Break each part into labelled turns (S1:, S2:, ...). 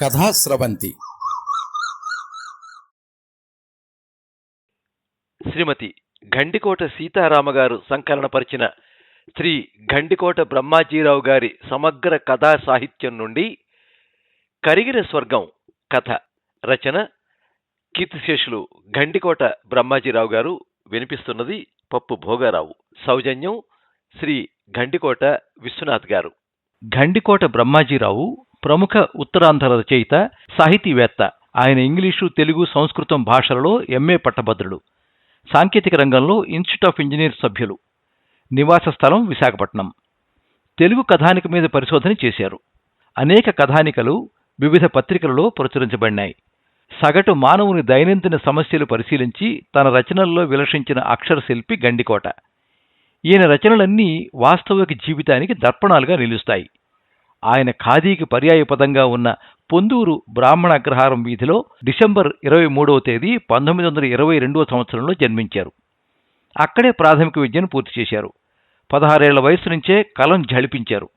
S1: కథాస్రవంతి
S2: శ్రీమతి గండికోట సీతారామగారు సంకలనపరిచిన శ్రీ గండికోట బ్రహ్మాజీరావు గారి సమగ్ర కథా సాహిత్యం నుండి కరిగిన స్వర్గం కథ రచన కీర్తిశేషులు గండికోట బ్రహ్మాజీరావు గారు వినిపిస్తున్నది పప్పు భోగారావు. సౌజన్యం శ్రీ గండికోట విశ్వనాథ్ గారు. గండికోట బ్రహ్మాజీరావు ప్రముఖ ఉత్తరాంధ్ర రచయిత సాహితీవేత్త. ఆయన ఇంగ్లీషు తెలుగు సంస్కృతం భాషలలో ఎంఏ పట్టభద్రుడు. సాంకేతిక రంగంలో ఇన్స్టిట్యూట్ ఆఫ్ ఇంజనీర్ సభ్యులు. నివాస స్థలం విశాఖపట్నం. తెలుగు కథానిక మీద పరిశోధన చేశారు. అనేక కథానికలు వివిధ పత్రికలలో ప్రచురించబడినాయి. సగటు మానవుని దైనందిన సమస్యలు పరిశీలించి తన రచనల్లో విలసించిన అక్షర శిల్పి గండికోట. ఈయన రచనలన్నీ వాస్తవిక జీవితానికి దర్పణాలుగా నిలుస్తాయి. ఆయన ఖాదీకి పర్యాయపదంగా ఉన్న పొందూరు బ్రాహ్మణ అగ్రహారం వీధిలో డిసెంబర్ ఇరవై మూడవ తేదీ పంతొమ్మిది వందల ఇరవై రెండవ సంవత్సరంలో జన్మించారు. అక్కడే ప్రాథమిక విద్యను పూర్తి చేశారు. పదహారేళ్ళ వయసు నుంచే కలం ఝళిపించారు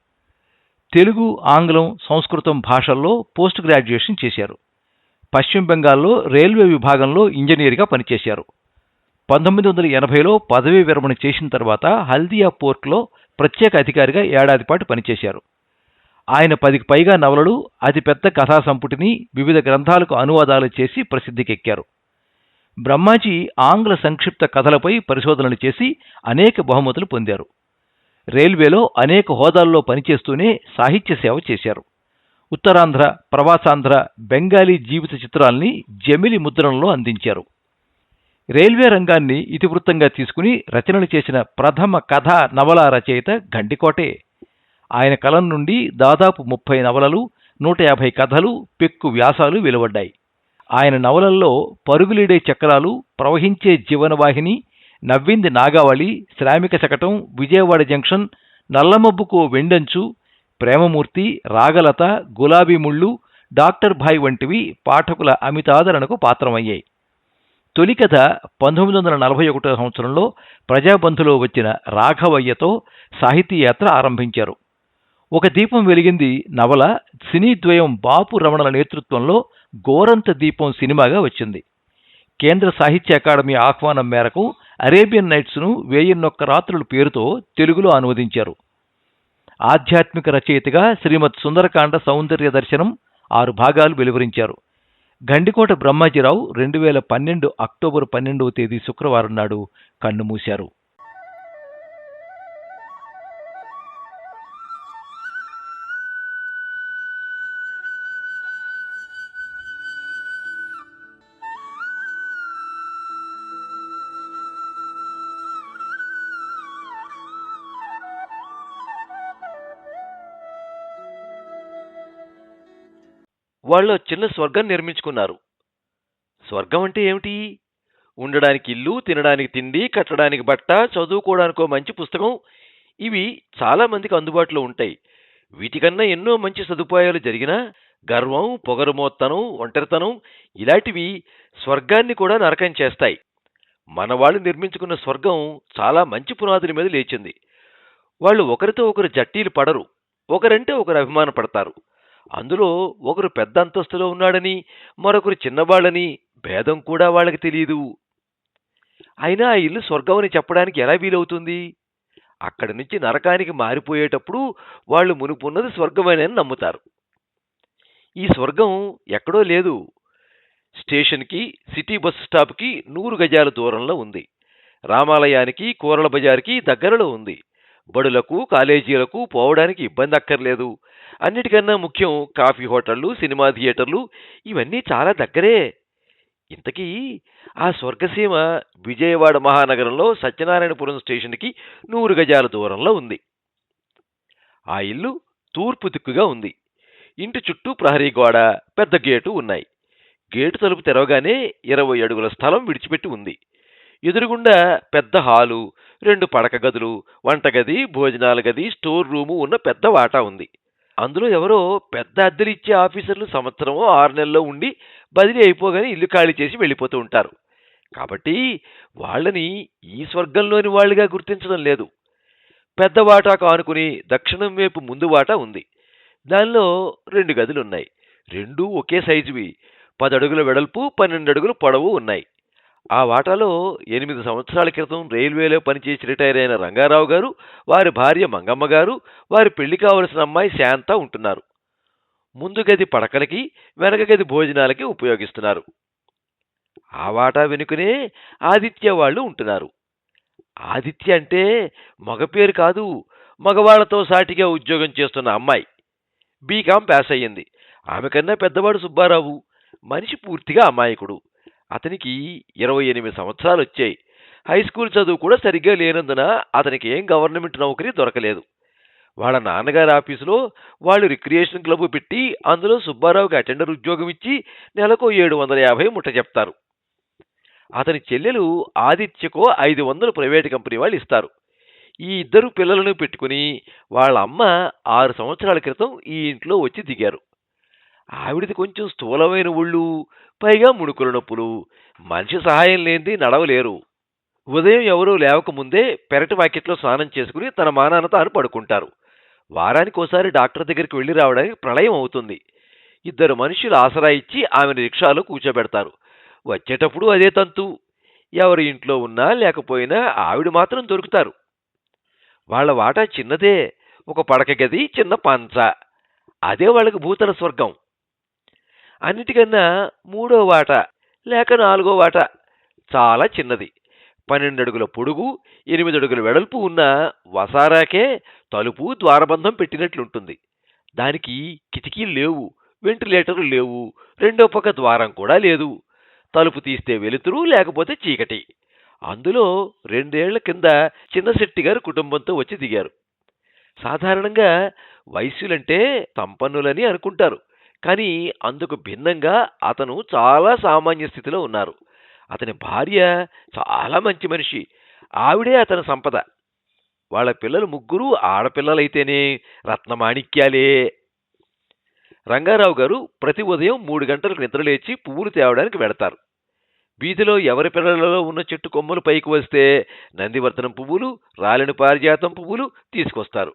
S2: తెలుగు ఆంగ్లం సంస్కృతం భాషల్లో పోస్ట్ గ్రాడ్యుయేషన్ చేశారు. పశ్చిమ బెంగాల్లో రైల్వే విభాగంలో ఇంజనీర్గా పనిచేశారు. పంతొమ్మిది వందల ఎనభైలో పదవీ విరమణ చేసిన తర్వాత హల్దియా పోర్ట్లో ప్రత్యేక అధికారిగా ఏడాది పాటు పనిచేశారు. ఆయన పదికి పైగా నవలలు అతిపెద్ద కథా సంపుటిని వివిధ గ్రంథాలకు అనువాదాలు చేసి ప్రసిద్ధికెక్కారు. బ్రహ్మాజీ ఆంగ్ల సంక్షిప్త కథలపై పరిశోధనలు చేసి అనేక బహుమతులు పొందారు. రైల్వేలో అనేక హోదాల్లో పనిచేస్తూనే సాహిత్య సేవ చేశారు. ఉత్తరాంధ్ర ప్రవాసాంధ్ర బెంగాలీ జీవిత చిత్రాల్ని జమిలి ముద్రణలో అందించారు. రైల్వే రంగాన్ని ఇతివృత్తంగా తీసుకుని రచనలు చేసిన ప్రథమ కథా నవల రచయిత గండికోటే. ఆయన కలం నుండి దాదాపు ముప్పై నవలలు నూట యాభై కథలు పెక్కు వ్యాసాలు వెలువడ్డాయి. ఆయన నవలల్లో పరుగులీడే చక్రాలు ప్రవహించే జీవనవాహిని నవ్వింది నాగావళి శ్రామిక శకటం విజయవాడ జంక్షన్ నల్లమబ్బుకో వెండంచు ప్రేమమూర్తి రాగలత గులాబీ ముళ్ళు డాక్టర్ భాయ్ వంటివి పాఠకుల అమితాదరణకు పాత్రమయ్యాయి. తొలి కథ పంతొమ్మిది వందల నలభై ఒకటో సంవత్సరంలో ప్రజాబంధులో వచ్చిన రాఘవయ్యతో సాహితీ యాత్ర ఆరంభించారు. ఒక దీపం వెలిగింది నవల సినీ ద్వయం బాపు రమణల నేతృత్వంలో గోరంత దీపం సినిమాగా వచ్చింది. కేంద్ర సాహిత్య అకాడమీ ఆహ్వానం మేరకు అరేబియన్ నైట్స్ను వేయన్నొక్క రాత్రుల పేరుతో తెలుగులో అనువదించారు. ఆధ్యాత్మిక రచయితగా శ్రీమద్ సుందరకాండ సౌందర్య దర్శనం ఆరు భాగాలు వెలువరించారు. గండికోట బ్రహ్మాజీరావు రెండు వేల పన్నెండు అక్టోబర్ పన్నెండవ తేదీ శుక్రవారం నాడు కన్నుమూశారు. వాళ్ళు చిన్న స్వర్గం నిర్మించుకున్నారు. స్వర్గం అంటే ఏమిటి? ఉండడానికి ఇల్లు తినడానికి తిండి కట్టడానికి బట్ట చదువుకోవడానికో మంచి పుస్తకం. ఇవి చాలామందికి అందుబాటులో ఉంటాయి. వీటికన్నా ఎన్నో మంచి సదుపాయాలు జరిగినా గర్వం పొగరుమోత్తనం ఒంటరితనం ఇలాంటివి స్వర్గాన్ని కూడా నరకం చేస్తాయి. మన వాళ్ళు నిర్మించుకున్న స్వర్గం చాలా మంచి పునాదుల మీద లేచింది. వాళ్ళు ఒకరితో ఒకరు జట్టీలు పడరు. ఒకరంటే ఒకరు అభిమానపడతారు. అందులో ఒకరు పెద్ద అంతస్తులో ఉన్నాడని మరొకరు చిన్నవాళ్ళని భేదం కూడా వాళ్ళకి తెలియదు అయినా ఆ ఇల్లు స్వర్గం అని చెప్పడానికి ఎలా వీలవుతుంది? అక్కడి నుంచి నరకానికి మారిపోయేటప్పుడు వాళ్ళు మునుపున్నది స్వర్గమేనని నమ్ముతారు. ఈ స్వర్గం ఎక్కడో లేదు. స్టేషన్కి సిటీ బస్ స్టాప్కి నూరు గజాల దూరంలో ఉంది. రామాలయానికి కూరల బజార్కి దగ్గరలో ఉంది. బడులకు కాలేజీలకు పోవడానికి ఇబ్బంది అక్కర్లేదు అన్నిటికన్నా ముఖ్యం కాఫీ హోటళ్ళు సినిమా థియేటర్లు ఇవన్నీ చాలా దగ్గరే. ఇంతకీ ఆ స్వర్గసీమ విజయవాడ మహానగరంలో సత్యనారాయణపురం స్టేషన్కి నూరు గజాల దూరంలో ఉంది. ఆ ఇల్లు తూర్పు దిక్కుగా ఉంది. ఇంటి చుట్టూ ప్రహరీ గోడ పెద్ద గేటు ఉన్నాయి. గేటు తలుపు తెరవగానే ఇరవై అడుగుల స్థలం విడిచిపెట్టి ఉంది. ఎదురుగుండా పెద్ద హాలు రెండు పడక గదులు వంటగది భోజనాల గది స్టోర్ రూము ఉన్న పెద్ద వాటా ఉంది. అందులో ఎవరో పెద్ద అద్దెలు ఇచ్చే ఆఫీసర్లు సంవత్సరమో ఆరు నెలల్లో ఉండి బదిలీ అయిపోగానే ఇల్లు ఖాళీ చేసి వెళ్ళిపోతూ ఉంటారు. కాబట్టి వాళ్ళని ఈ స్వర్గంలోని వాళ్ళుగా గుర్తించడం లేదు. పెద్ద వాటా కానుకుని దక్షిణం వైపు ముందు వాటా ఉంది. దానిలో రెండు గదులున్నాయి. రెండూ ఒకే సైజువి. పది అడుగుల వెడల్పు పన్నెండు అడుగులు పొడవు ఉన్నాయి. ఆ వాటాలో ఎనిమిది సంవత్సరాల క్రితం రైల్వేలో పనిచేసి రిటైర్ అయిన రంగారావు గారు వారి భార్య మంగమ్మ గారు వారి పెళ్ళి కావలసిన అమ్మాయి శాంత ఉంటున్నారు. ముందు గది పడకలకి వెనక గది భోజనాలకి ఉపయోగిస్తున్నారు. ఆ వాటా వెనుకనే ఆదిత్య వాళ్ళు ఉంటున్నారు. ఆదిత్య అంటే మగ పేరు కాదు మగవాళ్ళతో సాటిగా ఉద్యోగం చేస్తున్న అమ్మాయి. బీకాం పాస్ అయ్యింది ఆమె కన్నా పెద్దవాడు సుబ్బారావు. మనిషి పూర్తిగా అమాయకుడు. అతనికి ఇరవై ఎనిమిది సంవత్సరాలు వచ్చాయి. హై స్కూల్ చదువు కూడా సరిగ్గా లేనందున అతనికి ఏం గవర్నమెంట్ నౌకరీ దొరకలేదు. వాళ్ళ నాన్నగారి ఆఫీసులో వాళ్ళు రిక్రియేషన్ క్లబ్ పెట్టి అందులో సుబ్బారావుకి అటెండర్ ఉద్యోగం ఇచ్చి నెలకు ఏడు వందల యాభై ముట్ట చెప్తారు. అతని చెల్లెలు ఆదిత్యకో ఐదు వందలు ప్రైవేట్ కంపెనీ వాళ్ళు ఇస్తారు. ఈ ఇద్దరు పిల్లలను పెట్టుకుని వాళ్ళ అమ్మ ఆరు సంవత్సరాల క్రితం ఈ ఇంట్లో వచ్చి దిగారు. ఆవిడది కొంచెం స్థూలమైన ఒళ్ళు పైగా ముడుకుల నొప్పులు. మనిషి సహాయం లేనిది నడవలేరు. ఉదయం ఎవరూ లేవకముందే పెరటి వాకిట్లో స్నానం చేసుకుని తన మానాన తాను పడుకుంటారు. వారానికి ఒకసారి డాక్టర్ దగ్గరికి వెళ్ళి రావడానికి ప్రళయం అవుతుంది. ఇద్దరు మనుషులు ఆసరా ఇచ్చి ఆమెను రిక్షాలో కూర్చోబెడతారు. వచ్చేటప్పుడు అదే తంతు. ఎవరి ఇంట్లో ఉన్నా లేకపోయినా ఆవిడ మాత్రం దొరుకుతారు. వాళ్ళ వాటా చిన్నదే. ఒక పడక గది చిన్న పంచ. అదే వాళ్ళకి భూతల స్వర్గం. అన్నిటికన్నా మూడో వాట లేక నాలుగో వాట చాలా చిన్నది. పన్నెండు అడుగుల పొడుగు ఎనిమిది అడుగుల వెడల్పు ఉన్న వసారాకే తలుపు ద్వారబంధం పెట్టినట్లుంటుంది. దానికి కిటికీలు లేవు వెంటిలేటర్లు లేవు రెండో పక్క ద్వారం కూడా లేదు. తలుపు తీస్తే వెలుతురు లేకపోతే చీకటి. అందులో రెండేళ్ళ కింద చిన్నశెట్టి గారు కుటుంబంతో వచ్చి దిగారు. సాధారణంగా వైశ్యులంటే సంపన్నులని అనుకుంటారు. కానీ అందుకు భిన్నంగా అతను చాలా సామాన్య స్థితిలో ఉన్నారు. అతని భార్య చాలా మంచి మనిషి. ఆవిడే అతని సంపద. వాళ్ళ పిల్లలు ముగ్గురు ఆడపిల్లలైతేనే రత్నమాణిక్యాలే. రంగారావు గారు ప్రతి ఉదయం మూడు గంటలకు నిద్రలేచి పువ్వులు తేవడానికి వెడతారు వీధిలో ఎవరి పిల్లలలో ఉన్న చెట్టు కొమ్మలు పైకి వస్తే నందివర్ధనం పువ్వులు రాలిన పారిజాతం పువ్వులు తీసుకొస్తారు.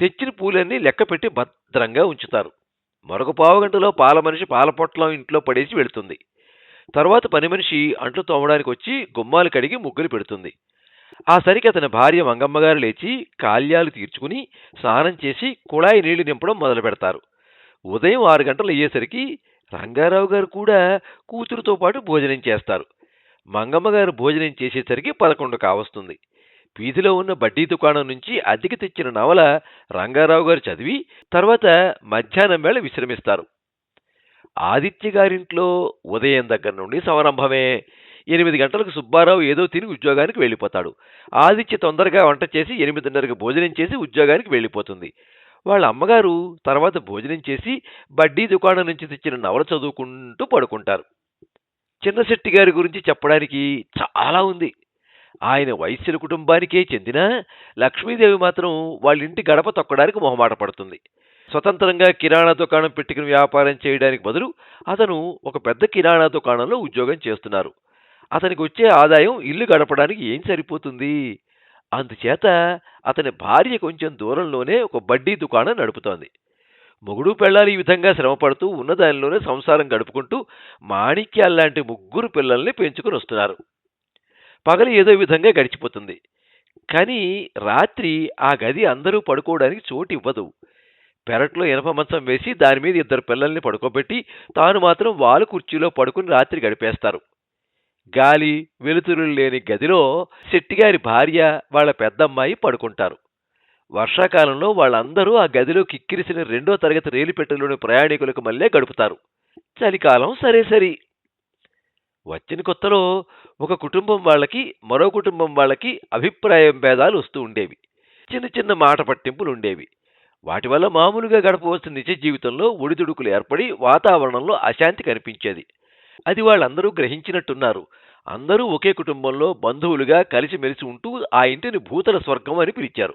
S2: తెచ్చిన పూలన్నీ లెక్క పెట్టి భద్రంగా ఉంచుతారు. మరొక పావుగంటలో పాల మనిషి పాల పొట్లం ఇంట్లో పడేసి వెళుతుంది. తర్వాత పని మనిషి అంట్లు తోమడానికి వచ్చి గుమ్మాలు కడిగి ముగ్గులు పెడుతుంది. ఆ సరికి అతని భార్య మంగమ్మగారు లేచి కాల్యాలు తీర్చుకుని స్నానం చేసి కుళాయి నీళ్ళు నింపడం మొదలు పెడతారు. ఉదయం ఆరు గంటలు అయ్యేసరికి రంగారావు గారు కూడా కూతురుతో పాటు భోజనం చేస్తారు. మంగమ్మ గారు భోజనం చేసేసరికి పదకొండు కావస్తుంది. వీధిలో ఉన్న బడ్డీ దుకాణం నుంచి అద్దెకి తెచ్చిన నవల రంగారావు గారు చదివి తర్వాత మధ్యాహ్నం వేళ విశ్రమిస్తారు. ఆదిత్య గారింట్లో ఉదయం దగ్గర నుండి సంరంభమే ఎనిమిది గంటలకు సుబ్బారావు ఏదో తిని ఉద్యోగానికి వెళ్ళిపోతాడు. ఆదిత్య తొందరగా వంట చేసి ఎనిమిదిన్నరకు భోజనం చేసి ఉద్యోగానికి వెళ్ళిపోతుంది. వాళ్ళ అమ్మగారు తర్వాత భోజనం చేసి బడ్డీ దుకాణం నుంచి తెచ్చిన నవల చదువుకుంటూ పడుకుంటారు. చిన్నశెట్టి గారి గురించి చెప్పడానికి చాలా ఉంది. ఆయన వైశ్యుల కుటుంబానికే చెందిన లక్ష్మీదేవి మాత్రం వాళ్ళ ఇంటి గడప తొక్కడానికి మొహమాట పడుతుంది. స్వతంత్రంగా కిరాణా దుకాణం పెట్టుకుని వ్యాపారం చేయడానికి బదులు అతను ఒక పెద్ద కిరాణా దుకాణంలో ఉద్యోగం చేస్తున్నారు. అతనికి వచ్చే ఆదాయం ఇల్లు గడపడానికి ఏం సరిపోతుంది? అందుచేత అతని భార్య కొంచెం దూరంలోనే ఒక బడ్డీ దుకాణం నడుపుతోంది. మొగుడు పెళ్ళాలి ఈ విధంగా శ్రమపడుతూ ఉన్నదానిలోనే సంసారం గడుపుకుంటూ మాణిక్యాల్లాంటి ముగ్గురు పిల్లల్ని పెంచుకుని వస్తున్నారు పగలు ఏదో విధంగా గడిచిపోతుంది. కానీ రాత్రి ఆ గది అందరూ పడుకోవడానికి చోటు ఇవ్వదు. పెరట్లో ఇనప మంచం వేసి దాని మీద ఇద్దరు పిల్లల్ని పడుకోబెట్టి తాను మాత్రం వాలు కుర్చీలో పడుకుని రాత్రి గడిపేస్తారు. గాలి వెలుతురు లేని గదిలో శెట్టిగారి భార్య వాళ్ళ పెద్దమ్మాయి పడుకుంటారు. వర్షాకాలంలో వాళ్ళందరూ ఆ గదిలో కిక్కిరిసిన రెండో తరగతి రేలిపెట్టెలోని ప్రయాణికులకు మళ్ళీ గడుపుతారు. చలికాలం సరే సరి వచ్చిన కొత్తలో ఒక కుటుంబం వాళ్ళకి మరో కుటుంబం వాళ్ళకి అభిప్రాయం భేదాలు వస్తూ ఉండేవి. చిన్న చిన్న మాట పట్టింపులు ఉండేవి. వాటి వల్ల మామూలుగా గడపవలసిన నిజ జీవితంలో ఒడిదుడుకులు ఏర్పడి వాతావరణంలో అశాంతి కనిపించేది. అది వాళ్ళందరూ గ్రహించినట్టున్నారు. అందరూ ఒకే కుటుంబంలో బంధువులుగా కలిసిమెలిసి ఉంటూ ఆ ఇంటిని భూతల స్వర్గం అని పిలిచారు.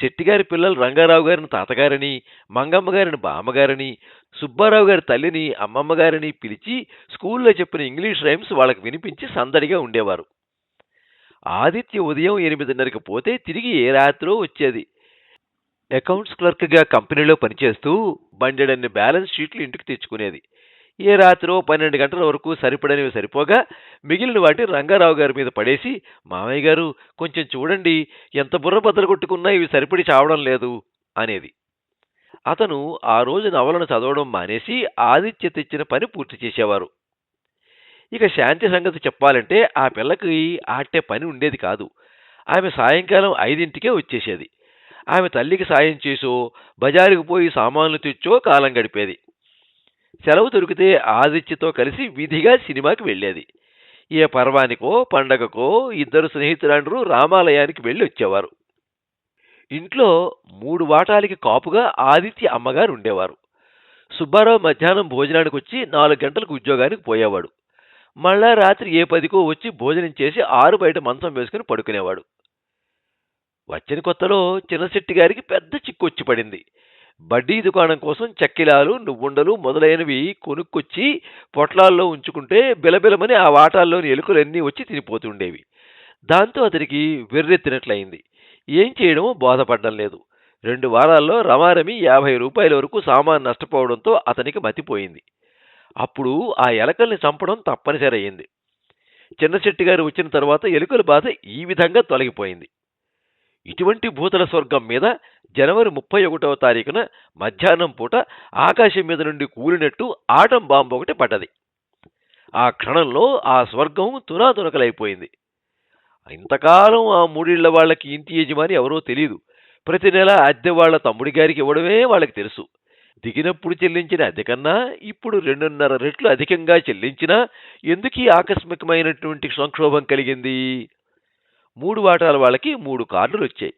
S2: శెట్టిగారి పిల్లలు రంగారావు గారిని తాతగారని మంగమ్మ గారిని బామ్మగారని సుబ్బారావు గారి తల్లిని అమ్మమ్మ గారిని పిలిచి స్కూల్లో చెప్పిన ఇంగ్లీష్ రైమ్స్ వాళ్ళకి వినిపించి సందడిగా ఉండేవారు. ఆదిత్య ఉదయం ఎనిమిదిన్నరకు పోతే తిరిగి ఏ రాత్రో వచ్చేది. అకౌంట్స్ క్లర్క్గా కంపెనీలో పనిచేస్తూ బండెడన్ని బ్యాలెన్స్ షీట్లు ఇంటికి తెచ్చుకునేది. ఏ రాత్రో పన్నెండు గంటల వరకు సరిపడనివి సరిపోగా మిగిలిన వాటి రంగారావు గారి మీద పడేసి మామయ్య గారు కొంచెం చూడండి ఎంత బుర్ర బద్దలు కొట్టుకున్నా ఇవి సరిపడి చావడం లేదు అనేది. అతను ఆ రోజు నవలను చదవడం మానేసి ఆదిత్య తెచ్చిన పని పూర్తి చేసేవారు. ఇక శాంతి సంగతి చెప్పాలంటే ఆ పిల్లకి ఆటే పని ఉండేది కాదు. ఆమె సాయంకాలం ఐదింటికే వచ్చేసేది. ఆమె తల్లికి సాయం చేసో బజారుకు పోయి సామాన్లు తెచ్చో కాలం గడిపేది. సెలవు దొరికితే ఆదిత్యతో కలిసి విధిగా సినిమాకి వెళ్ళేది. ఏ పర్వానికో పండగకో ఇద్దరు స్నేహితులందరూ రామాలయానికి వెళ్ళి వచ్చేవారు. ఇంట్లో మూడు వాటాలకి కాపుగా ఆదిత్య అమ్మగారు ఉండేవారు సుబ్బారావు మధ్యాహ్నం భోజనానికి వచ్చి నాలుగు గంటలకు ఉద్యోగానికి పోయేవాడు. మళ్ళా రాత్రి ఏ పదికో వచ్చి భోజనం చేసి ఆరు బయట మంచం వేసుకుని పడుకునేవాడు. వచ్చిన కొత్తలో చిన్నశెట్టి గారికి పెద్ద చిక్కు వచ్చి పడింది. బడ్డీ దుకాణం కోసం చక్కిలాలు నువ్వుండలు మొదలైనవి కొనుక్కొచ్చి పొట్లాల్లో ఉంచుకుంటే బిలబిలమని ఆ వాటాల్లోని ఎలుకలన్నీ వచ్చి తినిపోతుండేవి. దాంతో అతనికి వెర్రెత్తినట్లయింది. ఏం చేయడమో బోధపడడం లేదు. రెండు వారాల్లో రమారమి యాభై రూపాయల వరకు సామాన్ నష్టపోవడంతో అతనికి మతిపోయింది. అప్పుడు ఆ ఎలకల్ని చంపడం తప్పనిసరి అయింది చిన్నశెట్టి గారు వచ్చిన తర్వాత ఎలుకల బాధ ఈ విధంగా తొలగిపోయింది. ఇటువంటి భూతల స్వర్గం మీద జనవరి ముప్పై ఒకటవ తారీఖున మధ్యాహ్నం పూట ఆకాశం మీద నుండి కూలినట్టు ఆటం బాంబు ఒకటి పడ్డది. ఆ క్షణంలో ఆ స్వర్గం తునాతునకలైపోయింది. ఇంతకాలం ఆ మూడిళ్ళ వాళ్ళకి ఇంటి యజమాని ఎవరో తెలియదు ప్రతి నెల అద్దె వాళ్ళ తమ్ముడి గారికి ఇవ్వడమే వాళ్ళకి తెలుసు. దిగినప్పుడు చెల్లించిన అద్దె కన్నా ఇప్పుడు రెండున్నర రెట్లు అధికంగా చెల్లించినా ఎందుకీ ఆకస్మికమైనటువంటి సంక్షోభం కలిగింది? మూడు వాటాల వాళ్ళకి మూడు కార్డులు వచ్చాయి.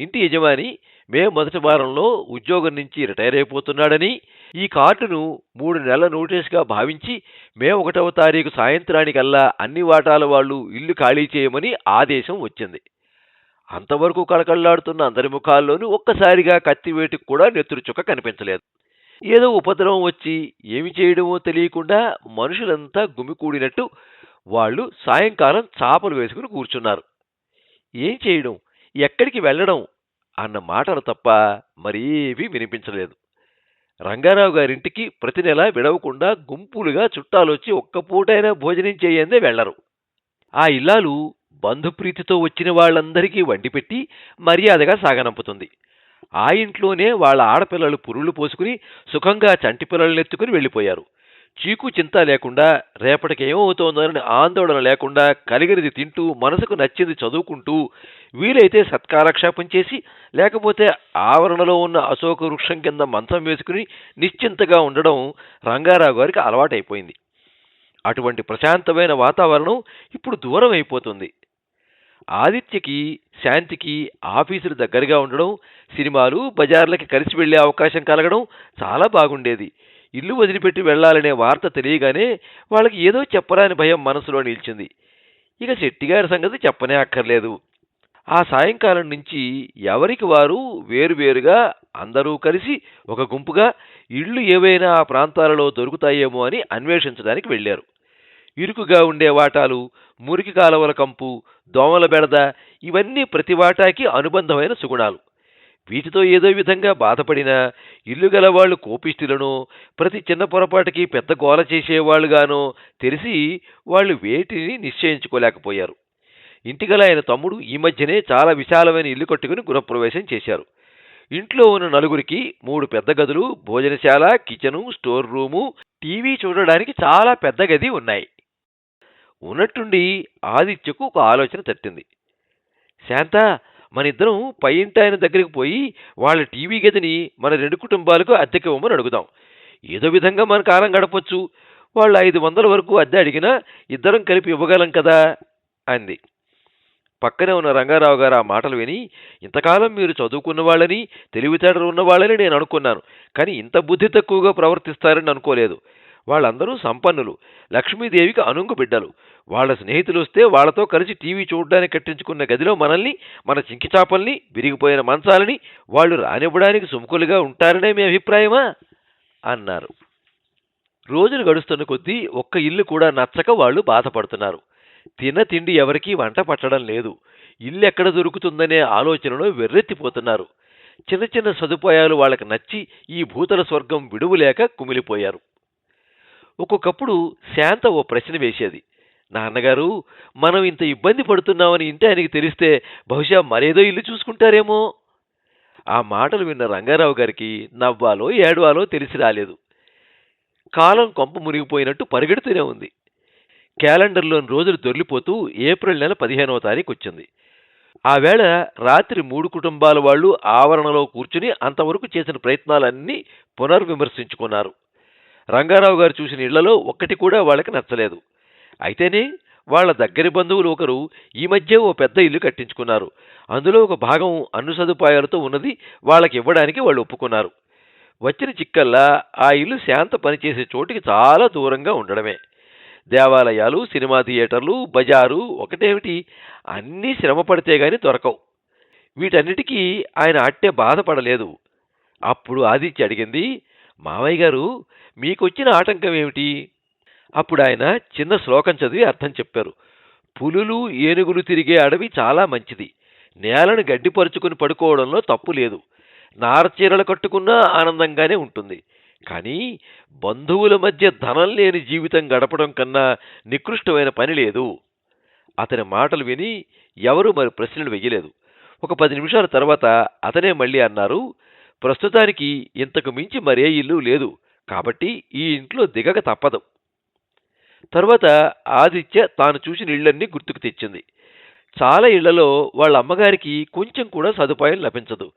S2: ఇంటి యజమాని మే మొదటి వారంలో ఉద్యోగం నుంచి రిటైర్ అయిపోతున్నాడని ఈ కార్డును మూడు నెలల నోటీసుగా భావించి మే ఒకటవ తారీఖు సాయంత్రానికల్లా అన్ని వాటాల వాళ్ళు ఇల్లు ఖాళీ చేయమని ఆదేశం వచ్చింది. అంతవరకు కళకళలాడుతున్న అందరి ముఖాల్లోనూ ఒక్కసారిగా కత్తివేటుకు కూడా నెత్తురుచుక్క కనిపించలేదు. ఏదో ఉపద్రవం వచ్చి ఏమి చేయడమో తెలియకుండా మనుషులంతా గుమికూడినట్టు వాళ్ళు సాయంకాలం చాపలు వేసుకుని కూర్చున్నారు. ఏం చేయడం? ఎక్కడికి వెళ్ళడం? అన్న మాటలు తప్ప మరేవీ వినిపించలేదు. రంగారావు గారింటికి ప్రతి నెల విడవకుండా గుంపులుగా చుట్టాలొచ్చి ఒక్క పూటైనా భోజనం చేయందే వెళ్ళరు. ఆ ఇల్లాలు బంధుప్రీతితో వచ్చిన వాళ్ళందరికీ వండిపెట్టి మర్యాదగా సాగనంపుతుంది. ఆ ఇంట్లోనే వాళ్ళ ఆడపిల్లలు పురుళ్ళు పోసుకుని సుఖంగా చంటి పిల్లలనెత్తుకుని వెళ్ళిపోయారు. చీకు చింత లేకుండా రేపటికి ఏమవుతోందోనని ఆందోళన లేకుండా కలిగినది తింటూ మనసుకు నచ్చింది చదువుకుంటూ వీలైతే సత్కాలక్షేపం చేసి లేకపోతే ఆవరణలో ఉన్న అశోక వృక్షం కింద మంచం వేసుకుని నిశ్చింతగా ఉండడం రంగారావు గారికి అలవాటైపోయింది. అటువంటి ప్రశాంతమైన వాతావరణం ఇప్పుడు దూరం అయిపోతుంది. ఆదిత్యకి శాంతికి ఆఫీసులు దగ్గరగా ఉండడం సినిమాలు బజార్లకి కలిసి వెళ్ళే అవకాశం కలగడం చాలా బాగుండేది. ఇల్లు వదిలిపెట్టి వెళ్ళాలనే వార్త తెలియగానే వాళ్ళకి ఏదో చెప్పరాని భయం మనసులో నిలిచింది. ఇక శెట్టిగారి సంగతి చెప్పనే అక్కర్లేదు. ఆ సాయంకాలం నుంచి ఎవరికి వారు వేరువేరుగా అందరూ కలిసి ఒక గుంపుగా ఇళ్ళు ఏవైనా ఆ ప్రాంతాలలో దొరుకుతాయేమో అని అన్వేషించడానికి వెళ్ళారు ఇరుకుగా ఉండే వాటాలు మురికి కాలువల కంపు దోమల బెడద ఇవన్నీ ప్రతి వాటాకి అనుబంధమైన సుగుణాలు. వీటితో ఏదో విధంగా బాధపడినా ఇల్లు గలవాళ్ళు కోపిష్ఠులను ప్రతి చిన్న పొరపాటుకి పెద్ద గోల చేసేవాళ్ళుగానో తెలిసి వాళ్ళు వేటిని నిశ్చయించుకోలేకపోయారు. ఇంటిగల ఆయన తమ్ముడు ఈ మధ్యనే చాలా విశాలమైన ఇల్లు కట్టుకుని గృహప్రవేశం చేశారు. ఇంట్లో ఉన్న నలుగురికి మూడు పెద్ద గదులు భోజనశాల కిచెను స్టోర్ రూము టీవీ చూడడానికి చాలా పెద్ద గది ఉన్నాయి. ఉన్నట్టుండి ఆదిత్యకు ఒక ఆలోచన తట్టింది. శాంత మన ఇద్దరం పై ఇంటి ఆయన దగ్గరికి పోయి వాళ్ళ టీవీ గదిని మన రెండు కుటుంబాలకు అద్దెకి ఇవ్వమని అడుగుదాం. ఏదో విధంగా మన కాలం గడపొచ్చు. వాళ్ళు ఐదు వందల వరకు అద్దె అడిగినా ఇద్దరం కలిపి ఇవ్వగలం కదా అంది. పక్కనే ఉన్న రంగారావు గారు ఆ మాటలు విని ఇంతకాలం మీరు చదువుకున్న వాళ్ళని తెలివితేటలు ఉన్న వాళ్ళని నేను అనుకున్నాను. కానీ ఇంత బుద్ధి తక్కువగా ప్రవర్తిస్తారని అనుకోలేదు. వాళ్ళందరూ సంపన్నులు. లక్ష్మీదేవికి అనుంగు బిడ్డలు. వాళ్ళ స్నేహితులు వస్తే వాళ్ళతో కలిసి టీవీ చూడడానికి కట్టించుకున్న గదిలో మనల్ని మన చింకిచాపల్ని విరిగిపోయిన మంచాలని వాళ్ళు రానివ్వడానికి సుముఖులుగా ఉంటారనే మీ అభిప్రాయమా? అన్నారు. రోజులు గడుస్తున్న కొద్దీ ఒక్క ఇల్లు కూడా నచ్చక వాళ్ళు బాధపడుతున్నారు. తిన తిండి ఎవరికీ వంట పట్టడం లేదు. ఇల్లు ఎక్కడ దొరుకుతుందనే ఆలోచనలో వెర్రెత్తిపోతున్నారు. చిన్న చిన్న సదుపాయాలు వాళ్ళకి నచ్చి ఈ భూతల స్వర్గం విడువులేక కుమిలిపోయారు. ఒక్కొక్కప్పుడు శాంత ఓ ప్రశ్న వేసేది. నాన్నగారు మనం ఇంత ఇబ్బంది పడుతున్నామని ఇంటి ఆయనకి తెలిస్తే బహుశా మరేదో ఇల్లు చూసుకుంటారేమో? ఆ మాటలు విన్న రంగారావు గారికి నవ్వాలో ఏడవాలో తెలిసి రాలేదు. కాలం కొంప మునిగిపోయినట్టు పరిగెడుతూనే ఉంది. క్యాలెండర్లోని రోజులు దొర్లిపోతూ ఏప్రిల్ నెల పదిహేనవ తారీఖు వచ్చింది ఆ వేళ రాత్రి మూడు కుటుంబాల వాళ్ళు ఆవరణలో కూర్చుని అంతవరకు చేసిన ప్రయత్నాలన్నీ పునర్విమర్శించుకున్నారు. రంగారావు గారు చూసిన ఇళ్ళలో ఒక్కటి కూడా వాళ్ళకి నచ్చలేదు. అయితేనే వాళ్ళ దగ్గరి బంధువులు ఒకరు ఈ మధ్య ఓ పెద్ద ఇల్లు కట్టించుకున్నారు. అందులో ఒక భాగం అన్ను సదుపాయాలతో ఉన్నది వాళ్ళకి ఇవ్వడానికి వాళ్ళు ఒప్పుకున్నారు. వచ్చిన చిక్కల్లా ఆ ఇల్లు శాంత పనిచేసే చోటికి చాలా దూరంగా ఉండడమే. దేవాలయాలు సినిమా థియేటర్లు బజారు ఒకటేమిటి? అన్నీ శ్రమ పడితే గాని దొరకవు. వీటన్నిటికీ ఆయన అట్టే బాధపడలేదు. అప్పుడు ఆదిత్య అడిగింది మావయ్య గారు మీకొచ్చిన ఆటంకం ఏమిటి? అప్పుడు ఆయన చిన్న శ్లోకం చదివి అర్థం చెప్పారు. పులులు ఏనుగులు తిరిగే అడవి చాలా మంచిది. నేలను గడ్డిపరుచుకుని పడుకోవడంలో తప్పు లేదు. నారచీరలు కట్టుకున్నా ఆనందంగానే ఉంటుంది. కానీ బంధువుల మధ్య ధనం లేని జీవితం గడపడం కన్నా నికృష్టమైన పని లేదు. అతని మాటలు విని ఎవరూ మరి ప్రశ్నలు వెయ్యలేదు ఒక పది నిమిషాల తర్వాత అతనే మళ్ళీ అన్నారు ప్రస్తుతానికి ఇంతకు మించి మరే ఇల్లు లేదు. కాబట్టి ఈ ఇంట్లో దిగక తప్పదు. తరువాత ఆదిత్య తాను చూసిన ఇళ్ళన్నీ గుర్తుకు తెచ్చింది. చాలా ఇళ్ళలో వాళ్ళ అమ్మగారికి కొంచెం కూడా సదుపాయం లభించదు.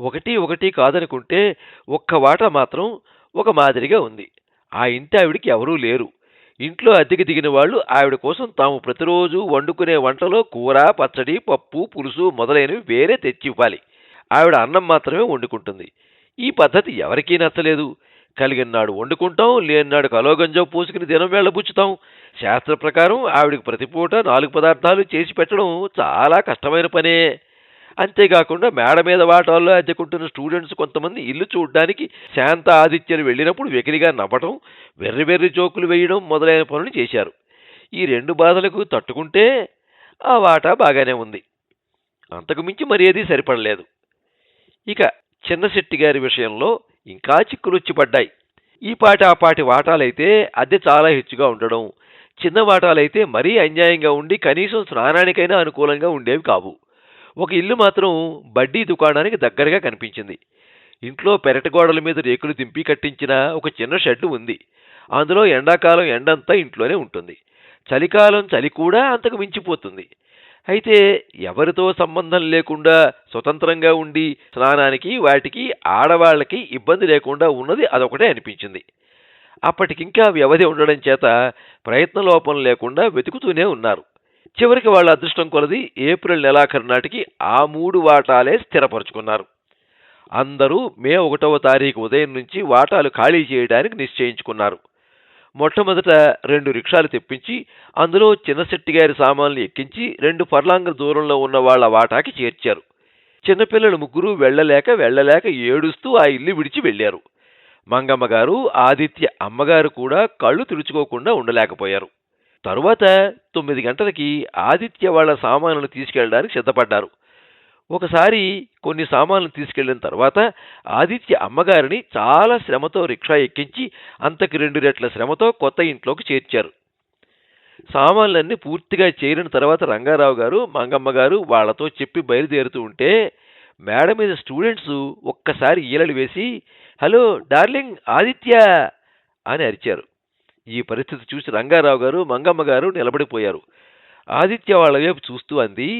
S2: ఒకటి ఒకటి కాదనుకుంటే ఒక్క వాట మాత్రం ఒక మాదిరిగా ఉంది. ఆ ఇంటి ఆవిడికి ఎవరూ లేరు. ఇంట్లో అద్దెకి దిగిన వాళ్ళు ఆవిడ కోసం తాము ప్రతిరోజు వండుకునే వంటలో కూర పచ్చడి పప్పు పులుసు మొదలైనవి వేరే తెచ్చి ఇవ్వాలి ఆవిడ అన్నం మాత్రమే వండుకుంటుంది. ఈ పద్ధతి ఎవరికీ నచ్చలేదు. కలిగినాడు వండుకుంటాం లేనినాడు కలోగంజో పూసుకుని దినం వెళ్ళబుచ్చుతాం శాస్త్ర ప్రకారం ఆవిడికి ప్రతిపూట నాలుగు పదార్థాలు చేసి పెట్టడం చాలా కష్టమైన పనే. అంతేకాకుండా మేడ మీద వాటాల్లో అద్దెకుంటున్న స్టూడెంట్స్ కొంతమంది ఇల్లు చూడడానికి శాంత ఆదిత్యలు వెళ్ళినప్పుడు వెకిలిగా నవ్వటం వెర్రి వెర్రి జోకులు వేయడం మొదలైన పనులు చేశారు. ఈ రెండు బాధలకు తట్టుకుంటే ఆ వాటా బాగానే ఉంది. అంతకు మించి మరేదీ సరిపడలేదు. ఇక చిన్నశెట్టి గారి విషయంలో ఇంకా చిక్కులొచ్చి పడ్డాయి ఈ పాటి ఆ పాటి వాటాలైతే అద్దె చాలా హెచ్చుగా ఉండడం చిన్న వాటాలైతే మరీ అన్యాయంగా ఉండి కనీసం స్నానానికైనా అనుకూలంగా ఉండేవి కావు. ఒక ఇల్లు మాత్రం బడ్డీ దుకాణానికి దగ్గరగా కనిపించింది. ఇంట్లో పెరటగోడల మీద రేకులు దింపి కట్టించిన ఒక చిన్న షెడ్డు ఉంది. అందులో ఎండాకాలం ఎండంతా ఇంట్లోనే ఉంటుంది. చలికాలం చలి కూడా అంతకు మించిపోతుంది. అయితే ఎవరితో సంబంధం లేకుండా స్వతంత్రంగా ఉండి స్నానానికి వాటికి ఆడవాళ్ళకి ఇబ్బంది లేకుండా ఉన్నది అదొకటే అనిపించింది. అప్పటికింకా వ్యవధి ఉండడం చేత ప్రయత్న లోపం లేకుండా వెతుకుతూనే ఉన్నారు. చివరికి వాళ్ళ అదృష్టం కొలది ఏప్రిల్ నెలాఖరు నాటికి ఆ మూడు వాటాలే స్థిరపరుచుకున్నారు. అందరూ మే ఒకటవ తారీఖు ఉదయం నుంచి వాటాలు ఖాళీ చేయడానికి నిశ్చయించుకున్నారు. మొట్టమొదట రెండు రిక్షాలు తెప్పించి అందులో చిన్నశెట్టి గారి సామాన్లు ఎక్కించి రెండు ఫర్లాంగ దూరంలో ఉన్న వాళ్ళ వాటాకి చేర్చారు. చిన్నపిల్లలు ముగ్గురు వెళ్ళలేక వెళ్ళలేక ఏడుస్తూ ఆ ఇల్లు విడిచి వెళ్ళారు. మంగమ్మ గారు ఆదిత్య అమ్మగారు కూడా కళ్ళు తుడుచుకోకుండా ఉండలేకపోయారు. తరువాత తొమ్మిది గంటలకి ఆదిత్య వాళ్ళ సామానులు తీసుకెళ్ళడానికి సిద్ధపడ్డారు. ఒకసారి కొన్ని సామాన్లు తీసుకెళ్ళిన తర్వాత ఆదిత్య అమ్మగారిని చాలా శ్రమతో రిక్షా ఎక్కించి అంతకు రెండు రెట్ల శ్రమతో కొత్త ఇంట్లోకి చేర్చారు. సామాన్లన్నీ పూర్తిగా చేరిన తర్వాత రంగారావు గారు మంగమ్మ గారు వాళ్ళతో చెప్పి బయలుదేరుతూ ఉంటే మేడ మీద స్టూడెంట్స్ ఒక్కసారి ఈలలు వేసి హలో డార్లింగ్ ఆదిత్య! అని అరిచారు. ఈ పరిస్థితి చూసి రంగారావు గారు మంగమ్మ గారు నిలబడిపోయారు. ఆదిత్య వాళ్ళ వైపు చూస్తూ అంది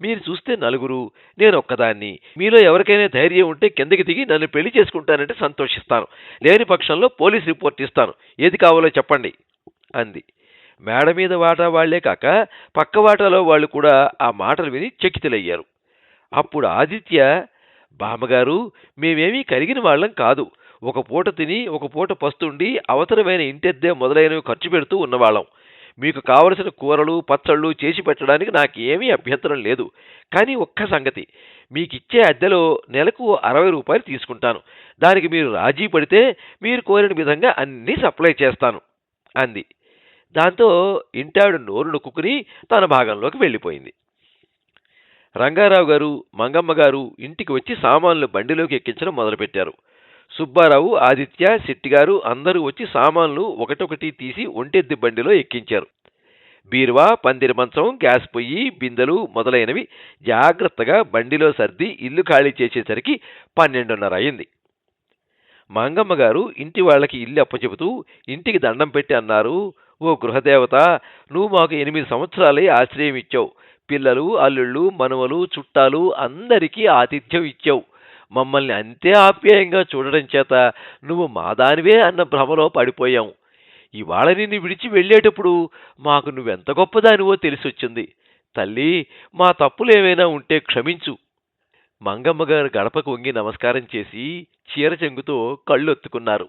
S2: మీరు చూస్తే నలుగురు నేను ఒక్కదాన్ని. మీలో ఎవరికైనా ధైర్యం ఉంటే కిందకి దిగి నన్ను పెళ్ళి చేసుకుంటానంటే సంతోషిస్తాను. లేని పక్షంలో పోలీస్ రిపోర్ట్ ఇస్తాను. ఏది కావాలో చెప్పండి అంది. మేడ మీద వాటా వాళ్ళే కాక పక్క వాటాలో వాళ్ళు కూడా ఆ మాటలు విని చకితులయ్యారు. అప్పుడు ఆదిత్య బామ్మగారు మేమేమీ కరిగిన వాళ్ళం కాదు. ఒక పూట తిని ఒక పూట పస్తుండి అవసరమైన ఇంటెద్దే మొదలైనవి ఖర్చు పెడుతూ ఉన్నవాళ్ళం. మీకు కావలసిన కూరలు పచ్చళ్ళు చేసి పెట్టడానికి నాకేమీ అభ్యంతరం లేదు. కానీ ఒక్క సంగతి మీకు ఇచ్చే అద్దెలో నెలకు అరవై రూపాయలు తీసుకుంటాను. దానికి మీరు రాజీ పడితే మీరు కోరిన విధంగా అన్నీ సప్లై చేస్తాను అంది. దాంతో ఇంటావిడ నోరు నొక్కుని తన భాగంలోకి వెళ్ళిపోయింది. రంగారావు గారు మంగమ్మ గారు ఇంటికి వచ్చి సామాన్లు బండిలోకి ఎక్కించడం మొదలుపెట్టారు. సుబ్బారావు ఆదిత్య శెట్టిగారు అందరూ వచ్చి సామాన్లు ఒకటొకటి తీసి ఒంటెద్ది బండిలో ఎక్కించారు. బీరువా పందిరి మంచం గ్యాస్ పొయ్యి బిందెలు మొదలైనవి జాగ్రత్తగా బండిలో సర్ది ఇల్లు ఖాళీ చేసేసరికి పన్నెండున్నర అయింది. మంగమ్మ గారు ఇంటి వాళ్ళకి ఇల్లు అప్పచెబుతూ ఇంటికి దండం పెట్టి అన్నారు. ఓ గృహదేవత నువ్వు మాకు ఎనిమిది సంవత్సరాలే ఆశ్రయం ఇచ్చావు. పిల్లలు అల్లుళ్ళు మనవలు చుట్టాలు అందరికీ ఆతిథ్యం ఇచ్చావు. మమ్మల్ని అంతే ఆప్యాయంగా చూడడం చేత నువ్వు మాదానివే అన్న భ్రమలో పడిపోయాం ఇవాళ నిన్ను విడిచి వెళ్ళేటప్పుడు మాకు నువ్వెంత గొప్పదానివో తెలిసొచ్చింది. తల్లి మా తప్పులు ఉంటే క్షమించు. మంగమ్మ గారు గడపకు వంగి నమస్కారం చేసి చీర చెంగుతో కళ్ళొత్తుకున్నారు.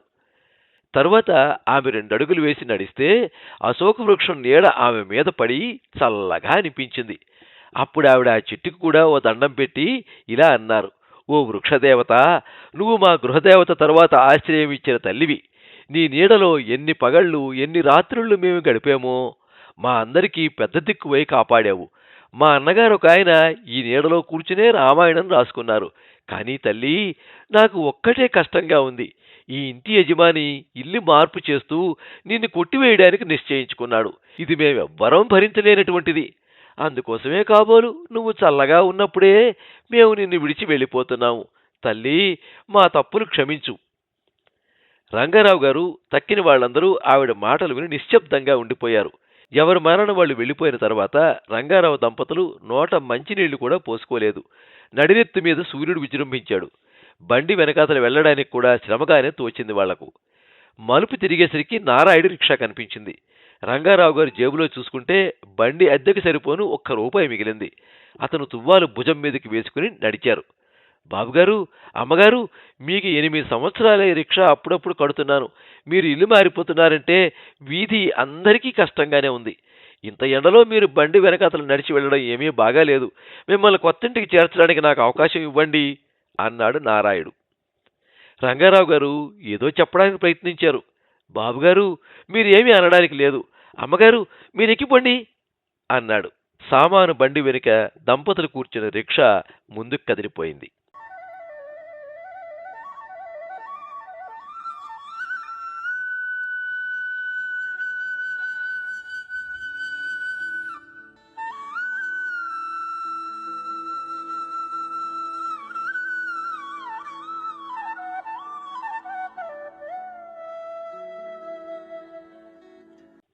S2: తరువాత ఆమె రెండడుగులు వేసి నడిస్తే అశోక వృక్షం నీడ ఆమె మీద పడి చల్లగా అనిపించింది. అప్పుడు ఆవిడ ఆ చెట్టుకు కూడా ఓ దండం పెట్టి ఇలా అన్నారు. ఓ వృక్షదేవత నువ్వు మా గృహదేవత తరువాత ఆశ్రయం ఇచ్చిన తల్లివి. నీ నీడలో ఎన్ని పగళ్ళు ఎన్ని రాత్రుళ్ళు మేము గడిపామో మా అందరికీ పెద్ద దిక్కువై కాపాడావు. మా అన్నగారు ఒక ఆయన ఈ నీడలో కూర్చునే రామాయణం రాసుకున్నారు. కానీ తల్లి నాకు ఒక్కటే కష్టంగా ఉంది. ఈ ఇంటి యజమాని ఇల్లు మార్పు చేస్తూ నిన్ను కొట్టివేయడానికి నిశ్చయించుకున్నాడు. ఇది మేమెవ్వరం భరించలేనటువంటిది. అందుకోసమే కాబోలు నువ్వు చల్లగా ఉన్నప్పుడే మేము నిన్ను విడిచి వెళ్ళిపోతున్నాము. తల్లి మా తప్పులు క్షమించు. రంగారావు గారు తక్కిన వాళ్ళందరూ ఆవిడ మాటలు విని నిశ్శబ్దంగా ఉండిపోయారు. ఎవరి మరణ వాళ్ళు వెళ్ళిపోయిన తర్వాత రంగారావు దంపతులు నోట మంచినీళ్ళు కూడా పోసుకోలేదు. నడినెత్తి మీద సూర్యుడు విజృంభించాడు. బండి వెనకాతల వెళ్ళడానికి కూడా శ్రమగానే తోచింది వాళ్ళకు. మలుపు తిరిగేసరికి నారాయుడు రిక్షా కనిపించింది. రంగారావు గారు జేబులో చూసుకుంటే బండి అద్దెకి సరిపోను ఒక్క రూపాయి మిగిలింది. అతను తువ్వాలు భుజం మీదకి వేసుకుని నడిచారు. బాబుగారు అమ్మగారు మీకు ఎనిమిది సంవత్సరాలే రిక్షా అప్పుడప్పుడు కడుతున్నాను. మీరు ఇల్లు మారిపోతున్నారంటే వీధి అందరికీ కష్టంగానే ఉంది. ఇంత ఎండలో మీరు బండి వెనక అతను నడిచి వెళ్ళడం ఏమీ బాగాలేదు. మిమ్మల్ని కొత్తింటికి చేర్చడానికి నాకు అవకాశం ఇవ్వండి అన్నాడు నారాయుడు రంగారావు గారు ఏదో చెప్పడానికి ప్రయత్నించారు. బాబుగారు మీరేమీ అనడానికి లేదు. అమ్మగారు మీరు ఎక్కిపోండి అన్నాడు. సామాను బండి వెనుక దంపతులు కూర్చున్న రిక్షా ముందుకు కదిలిపోయింది.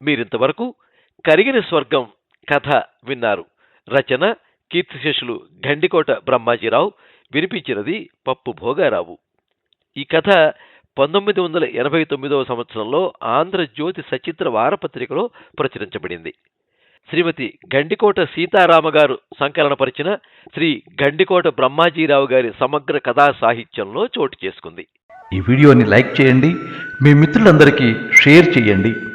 S2: మీరింతవరకు కరిగిన స్వర్గం కథ విన్నారు. రచన కీర్తిశేషులు గండికోట బ్రహ్మాజీరావు వినిపించినది పప్పు భోగారావు. ఈ కథ పంతొమ్మిది వందల ఎనభై తొమ్మిదవ సంవత్సరంలో ఆంధ్రజ్యోతి సచిత్ర వారపత్రికలో ప్రచురించబడింది. శ్రీమతి గండికోట సీతారామ గారు సంకలనపరిచిన శ్రీ గండికోట బ్రహ్మాజీరావు గారి సమగ్ర కథా సాహిత్యంలో చోటు చేసుకుంది.
S1: ఈ వీడియోని లైక్ చేయండి. మీ మిత్రులందరికీ షేర్ చేయండి.